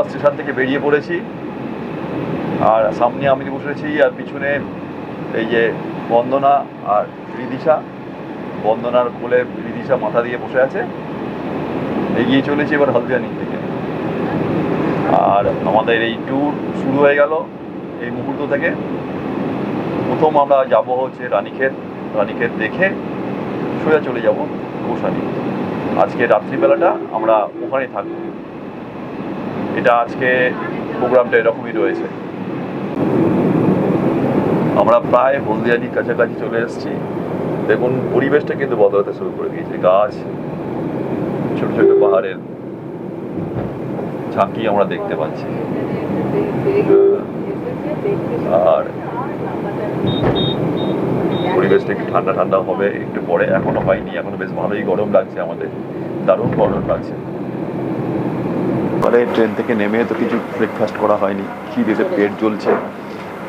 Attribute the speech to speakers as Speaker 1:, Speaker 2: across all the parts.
Speaker 1: Murshidabad station থেকে বেরিয়ে পড়েছি। আর সামনে আমি বসেছি আর পিছনে এই যে বন্দনা আর রিদিশা। বন্দনার কোলে রিদিশা মাথা দিয়ে বসে আছে। এগিয়ে চলেছি এবার হলদিয়ানি থেকে। আর আমাদের এই ট্যুর শুরু হয়ে গেল এই মুহূর্ত থেকে। প্রথম আমরা যাব হচ্ছে রানীক্ষেত। রানীক্ষেত দেখে সোজা চলে যাব গোসানি। আজকে রাত্রিবেলাটা আমরা ওখানেই থাকব। এটা আজকে প্রোগ্রামটা এরকমই রয়েছে। আমরা প্রায় হলদিয়ানির কাছাকাছি চলে এসেছি। দেখুন, পরিবেশটা কিন্তু বদলাতে শুরু করে দিয়েছে। গাছ, ছোট ছোট পাহাড়ের ঝাঁকি আমরা দেখতে পাচ্ছি। আর পরিবেশটা একটু ঠান্ডা ঠান্ডা হবে, একটু পরে। এখনও হয়নি, এখনও বেশ ভালোই গরম লাগছে আমাদের। দারুণ গরম লাগছে। মানে ট্রেন থেকে নেমে তো কিছু ব্রেকফাস্ট করা হয়নি। খিদেতে পেট জ্বলছে।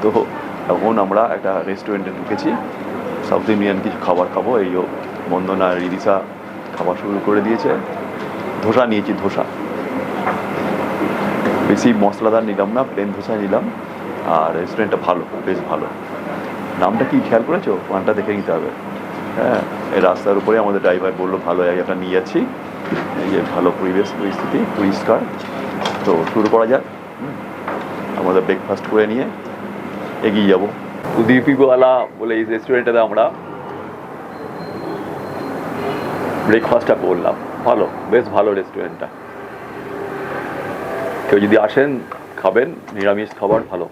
Speaker 1: তো এখন আমরা একটা রেস্টুরেন্টে ঢুকেছি। সাউথ ইন্ডিয়ান কিছু খাবার খাব। এই বন্দনা রিদিশা খাবার শুরু করে দিয়েছে। ধোসা নিয়েছি, ধোসা। বেশি মশলাদার নিলাম না প্লেন ধোসা নিলাম। আর রেস্টুরেন্টটা ভালো, বেশ ভালো। নামটা কি খেয়াল করেছ? ওখানটা দেখে নিতে হবে। হ্যাঁ এই রাস্তার উপরে আমাদের ড্রাইভার বলল, ভালো জায়গাটা নিয়ে যাচ্ছি। এই যে ভালো পরিবেশ, পরিস্থিতি পরিষ্কার তো শুরু করা যাক। আমাদের ব্রেকফাস্ট করে নিয়ে এগিয়ে যাব। উদীপিওয়ালা বলে এই রেস্টুরেন্টটাতে আমরা ব্রেকফাস্টটা করলাম। ভালো, বেশ ভালো রেস্টুরেন্টটা কেউ যদি আসেন, খাবেন, নিরামিষ খাবার ভালো।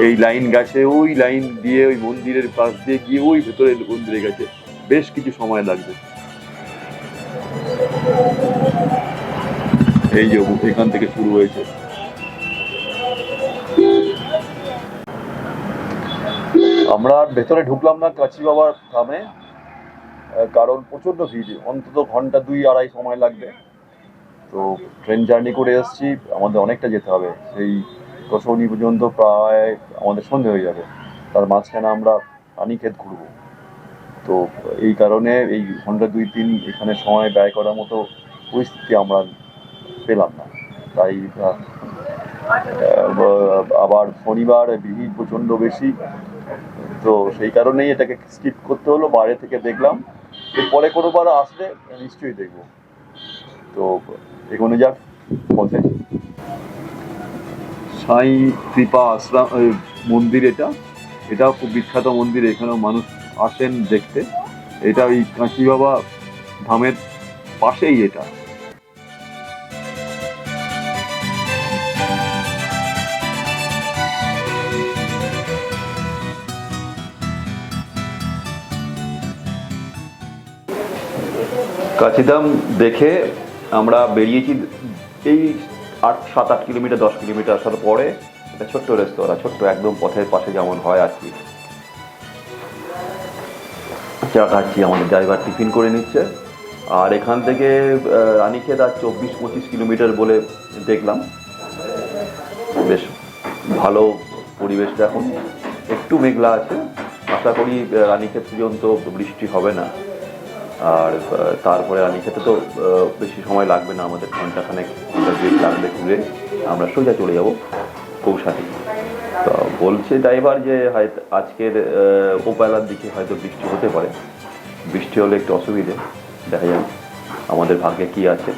Speaker 1: এই লাইন গাছে ওই লাইন দিয়ে ওই মন্দিরের পাশ দিয়ে গিয়ে ওই ভেতরে মন্দিরে গেছে। বেশ কিছু সময় লাগবে। এই যে এখান থেকে শুরু হয়েছে। আমরা ভেতরে ঢুকলাম না কাছি বাবার আহ, কারণ প্রচণ্ড ভিড়। অন্তত ঘণ্টা দুই আড়াই সময় লাগবে। তো ট্রেন জার্নি করে এসেছি আমাদের অনেকটা যেতে হবে। সেই কসৌনি পর্যন্ত প্রায় আমাদের সন্ধে হয়ে যাবে। তার মাঝখানে আমরা রানীক্ষেত ঘুরবো। তো এই কারণে এই ঘণ্টা দুই তিন এখানে সময় ব্যয় করার মতো পরিস্থিতি আমরা পেলাম না। তাই আবার শনিবার ভিড় প্রচণ্ড বেশি। তো সেই কারণেই এটাকে স্কিপ করতে হলো। বাইরে থেকে দেখলাম, এরপরে কোনোবার আসলে নিশ্চয়ই দেখব। তো এগোনো যাক, পথে। সাই কৃপা আশ্রম মন্দির এটা। এটাও খুব বিখ্যাত মন্দির, এখানেও মানুষ আসেন দেখতে। এটা ওই কাঁচি বাবা ধামের পাশেই এটা। কাছিদাম দেখে আমরা বেরিয়েছি এই আট, সাত, আট কিলোমিটার, দশ কিলোমিটার আসার পরে একটা ছোট্ট রেস্তোরাঁ, ছোট্ট একদম পথের পাশে যেমন হয় আর কি। চা খাচ্ছি, আমাদের ড্রাইভার টিফিন করে নিচ্ছে। আর এখান থেকে রানীক্ষেত আর চব্বিশ, পঁচিশ কিলোমিটার বলে দেখলাম। বেশ ভালো পরিবেশ দেখুন একটু মেঘলা আছে। আশা করি রানীক্ষেত পর্যন্ত বৃষ্টি হবে না। আর তারপরে রানীক্ষেতে তো বেশি সময় লাগবে না আমাদের ঘন্টাখানেক লাগবে। ঘুরে আমরা সোজা চলে যাব
Speaker 2: কৌশানি তো বলছে ড্রাইভার যে হয়তো আজকের আহ, ওবেলার দিকে হয়তো বৃষ্টি হতে পারে। বৃষ্টি হলে একটু অসুবিধে দেখা যাক আমাদের ভাগ্যে কি আছে।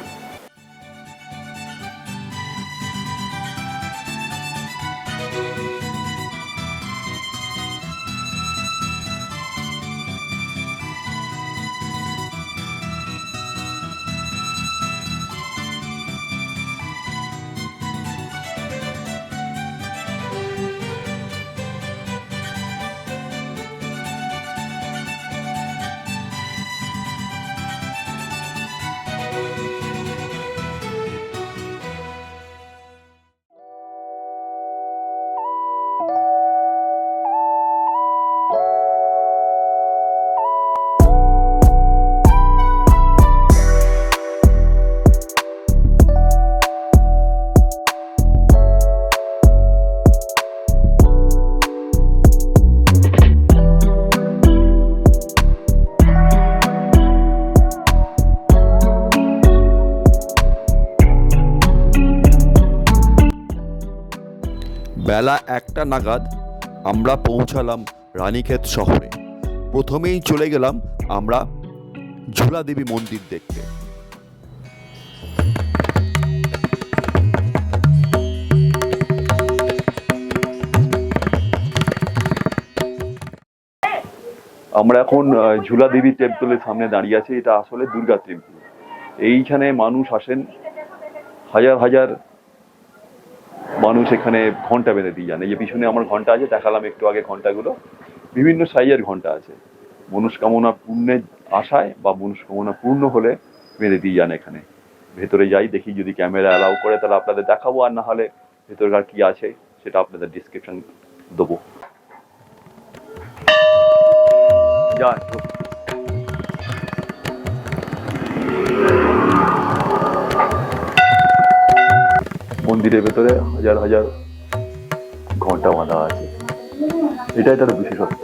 Speaker 3: বেলা একটা নাগাদ আমরা পৌঁছালাম রানীক্ষেত শহরে। প্রথমেই চলে গেলাম আমরা ঝুলা দেবী মন্দির দেখতে।
Speaker 1: আমরা এখন ঝুলা দেবী টেম্পলের সামনে দাঁড়িয়ে আছি, এটা আসলে দুর্গা টেম্পল। এইখানে মানুষ আসেন হাজার হাজার মানুষ এখানে ঘণ্টা বেঁধে দিয়ে যান। এই যে পিছনে আমার ঘণ্টা আছে, দেখালাম একটু আগে ঘন্টাগুলো। বিভিন্ন সাইজের ঘণ্টা আছে। মনস্কামনা পূর্ণের আশায় বা মনস্কামনা পূর্ণ হলে বেঁধে দিয়ে যান এখানে। ভেতরে যাই, দেখি যদি ক্যামেরা অ্যালাউ করে, তাহলে আপনাদের দেখাবো, আর না হলে ভেতরকার কি আছে, সেটা আপনাদের ডিসক্রিপশন দেবো। যান মন্দিরের ভেতরে হাজার হাজার ঘণ্টা বাঁধা আছে। এটাই তার বিশেষত্ব।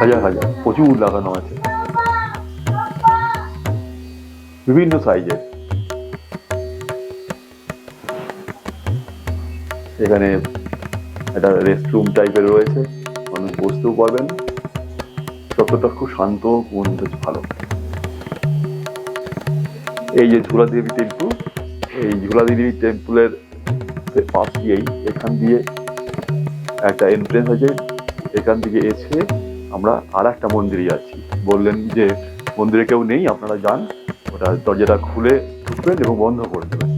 Speaker 1: হাজার হাজার, প্রচুর লাগানো আছে। বিভিন্ন সাইজের। এখানে একটা রেস্টরুম টাইপের রয়েছে। বসতেও পারবেন যতটা খুব শান্ত পরিবেশ ভালো। এই যে ঝুলা দেবী টেম্পল এই ঝুলা দেবী টেম্পলের পাশ দিয়েই এখান দিয়ে একটা এন্ট্রেন্স আছে, এখান থেকে এসে আমরা আর একটা মন্দিরে যাচ্ছি। বললেন যে, মন্দিরে কেউ নেই, আপনারা যান, ওটা দরজাটা খুলে ঢুকবেন এবং বন্ধ করে দেবেন।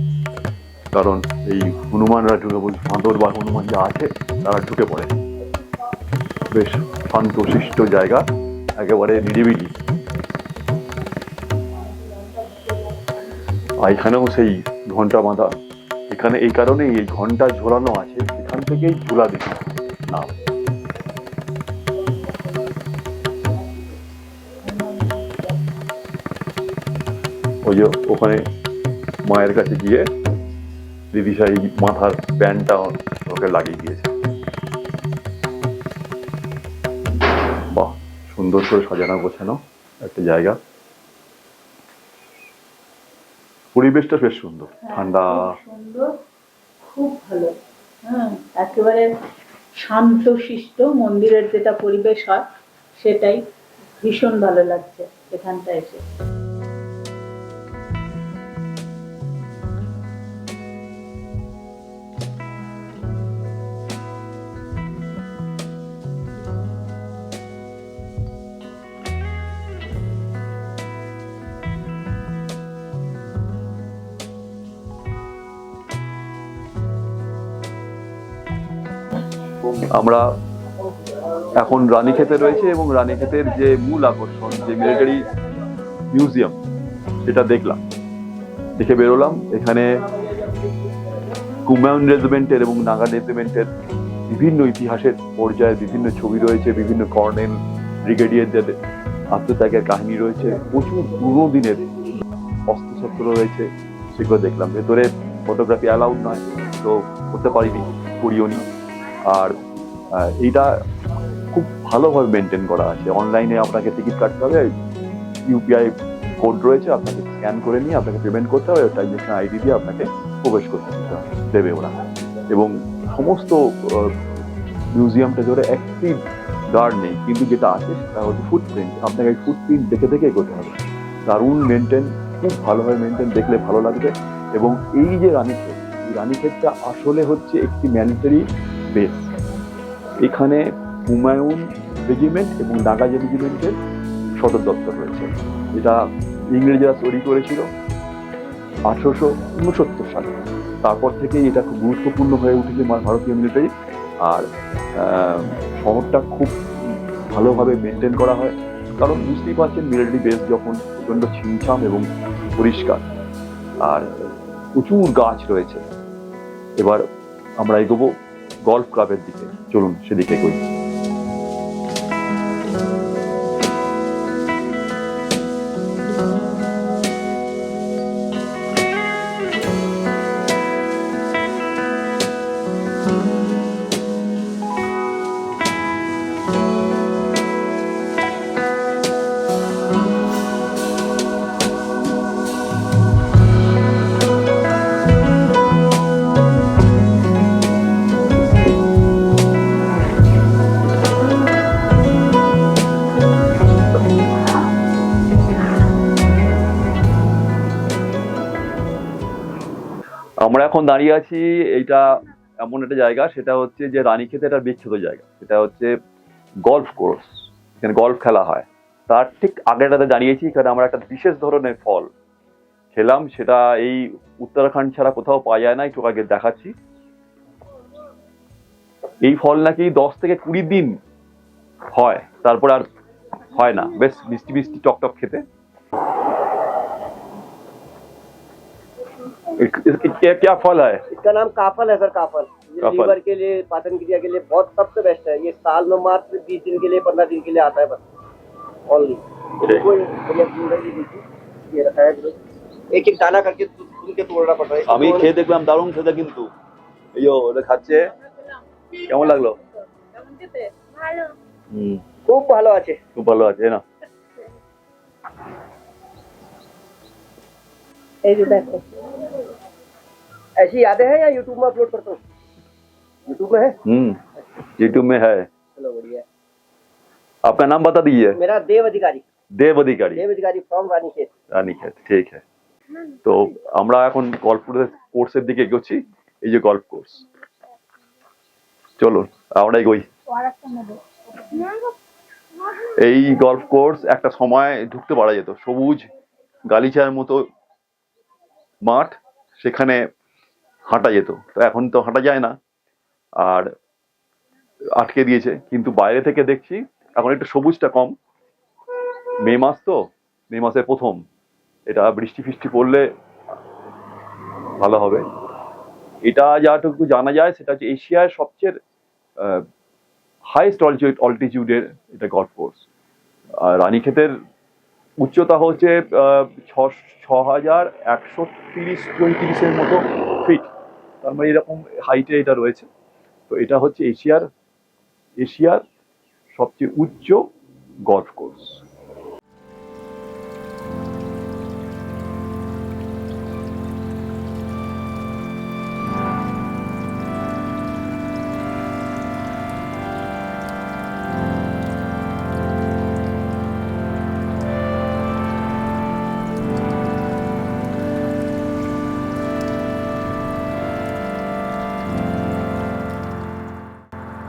Speaker 1: কারণ এই হনুমানরা ঢুকে বলছে বাঁদর বা হনুমান যা আছে, তারা ঢুকে পড়ে। বেশ শান্ত শিষ্ট জায়গা, একেবারে নিরিবিলি। আর এখানেও সেই ঘণ্টা বাঁধা। এখানে এই কারণেই এই ঘণ্টা ঝোলানো আছে, এখান থেকেই ঝোলা নাম। ওই যে ওখানে মায়ের কাছে গিয়ে দিদিশা এই মাথার ব্যান্ডটা ওকে লাগিয়ে দিয়েছে। সুন্দর করে সাজানো গোছানো একটা জায়গা। পরিবেশটা বেশ সুন্দর ঠান্ডা।
Speaker 4: খুব সুন্দর খুব ভালো। হ্যাঁ একেবারে শান্ত শিষ্ট মন্দিরের যেটা পরিবেশ হয় সেটাই ভীষণ ভালো লাগছে এখানটা এসে।
Speaker 1: আমরা এখন রানীক্ষেতে রয়েছে এবং রানীক্ষেতের যে মূল আকর্ষণ, যে মিলিটারি মিউজিয়াম সেটা দেখলাম। দেখে বেরোলাম। এখানে কুমায়ুন রেজিমেন্টের এবং নাগা রেজিমেন্টের বিভিন্ন ইতিহাসের পর্যায়ে বিভিন্ন ছবি রয়েছে, বিভিন্ন কর্নেল ব্রিগেডিয়ারদের আত্মত্যাগের কাহিনী রয়েছে, প্রচুর পুরনো দিনের অস্ত্রশস্ত্র রয়েছে, সেগুলো দেখলাম। ভেতরে ফটোগ্রাফি অ্যালাউড নয়, তো করতে পারিনি করিও আর এইটা খুব ভালোভাবে মেনটেন করা আছে। অনলাইনে আপনাকে টিকিট কাটতে হবে ইউপিআই কোড রয়েছে, আপনাকে স্ক্যান করে নিয়ে আপনাকে পেমেন্ট করতে হবে ট্রানজেকশন আইডি দিয়ে আপনাকে প্রবেশ করতে দেবে ওরা। এবং সমস্ত মিউজিয়ামটা ধরে একটি গার্ড নেই, কিন্তু যেটা আছে সেটা হচ্ছে ফুটপ্রিন্ট আপনাকে ফুটপ্রিন্ট দেখে দেখে করতে হবে। দারুণ মেনটেন খুব ভালোভাবে মেনটেন দেখলে ভালো লাগবে। এবং এই যে রানীক্ষেত, এই রানীক্ষেতটা আসলে হচ্ছে একটি ম্যানিটারি বেস এখানে হুমায়ুন রেজিমেন্ট এবং নাগাজা রেজিমেন্টের সদর দপ্তর রয়েছে। এটা ইংরেজরা তৈরি করেছিল আঠারোশো উনসত্তর সালে। তারপর থেকেই এটা খুব গুরুত্বপূর্ণ হয়ে উঠেছে ভারতীয় মিলিটারি আর শহরটা খুব ভালোভাবে মেনটেন করা হয়। কারণ বুঝতেই পারছেন মিলিটারি বেস যখন প্রচণ্ড ছিমছাম এবং পরিষ্কার। আর প্রচুর গাছ রয়েছে। এবার আমরা এগোবো গল্ফ ক্লাবের দিকে। চলুন সেদিকে এগোই। এখন দাঁড়িয়ে আছি, এইটা এমন একটা জায়গা, সেটা হচ্ছে যে রানীক্ষেতে একটা বিখ্যাত জায়গা। সেটা হচ্ছে গলফ কোর্স এখানে গলফ খেলা হয়। তার ঠিক আগেটাতে দাঁড়িয়েছি কারণ আমরা একটা বিশেষ ধরনের ফল খেলাম, সেটা এই উত্তরাখণ্ড ছাড়া কোথাও পাওয়া যায় না, একটু আগে দেখাচ্ছি। এই ফল নাকি দশ থেকে কুড়ি দিন হয়, তারপর আর হয় না। বেশ মিষ্টি মিষ্টি টক টক খেতে। क्या क्या फल है
Speaker 5: इसका नाम काफल है सर काफल ये
Speaker 1: काफल।
Speaker 5: लीवर के लिए पाचन क्रिया के लिए बहुत सबसे बेस्ट है ये साल में मात्र बीस दिन के लिए पंद्रह दिन के लिए आता है बस ओनली कोई बढ़िया सुंदर जी देखिए ये रखा है एक एक दाना करके सुन सुन के तोड़ना पड़ रहा है
Speaker 1: আমি খেয়ে দেখলাম দারুণ খেতে কিন্তু এই যে ওটা খাচ্ছে কেমন লাগলো হুম
Speaker 5: খুব ভালো আছে
Speaker 1: খুব ভালো আছে না
Speaker 4: এই যে দেখো
Speaker 5: ऐसी यादें हैं या यूट्यूब में अपलोड करता हूँ यूट्यूब में है
Speaker 1: हम्म यूट्यूब में है
Speaker 5: चलो बढ़िया है
Speaker 1: आपका नाम बता दीजिए
Speaker 5: मेरा देव अधिकारी
Speaker 1: দেব অধিকারী
Speaker 5: देव अधिकारी फ्रॉम रानी खेत
Speaker 1: রানীক্ষেত ঠিক আছে তো আমরা এখন গল্ফ কোর্সের দিকে এগোচ্ছি এই যে গল্ফ কোর্স চলুন আমরা এগোই এই গল্ফ কোর্স একটা সময় ঢুকতে পারা যেত সবুজ গালিচার মতো মাঠ সেখানে হাঁটা যেত। তো এখন তো হাঁটা যায় না। আর আটকে দিয়েছে। কিন্তু বাইরে থেকে দেখছি, এখন একটু সবুজটা কম। মে মাস তো, মে মাসের প্রথম। এটা বৃষ্টি ফিষ্টি পড়লে ভালো হবে। এটা যাটুকু জানা যায়, সেটা হচ্ছে এশিয়ার সবচেয়ে হাইস্ট অল্টিটিউডের এটা গল্ফ কোর্স আর রানীক্ষেতের উচ্চতা হচ্ছে ছ ছ হাজার একশো তিরিশ পঁয়ত্রিশের মতো। তার মানে এরকম হাইটে এটা রয়েছে। তো এটা হচ্ছে এশিয়ার এশিয়ার সবচেয়ে উচ্চ গল্ফ কোর্স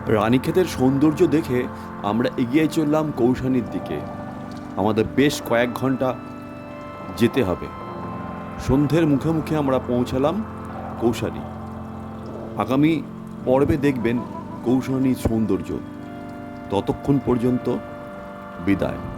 Speaker 3: রানীক্ষেতের সৌন্দর্য দেখে আমরা এগিয়ে চললাম কৌশানির দিকে। আমাদের বেশ কয়েক ঘণ্টা যেতে হবে। সন্ধ্যের মুখে মুখে আমরা পৌঁছালাম কৌশানি। আগামী পর্বে দেখবেন কৌশানির সৌন্দর্য। ততক্ষণ পর্যন্ত বিদায়।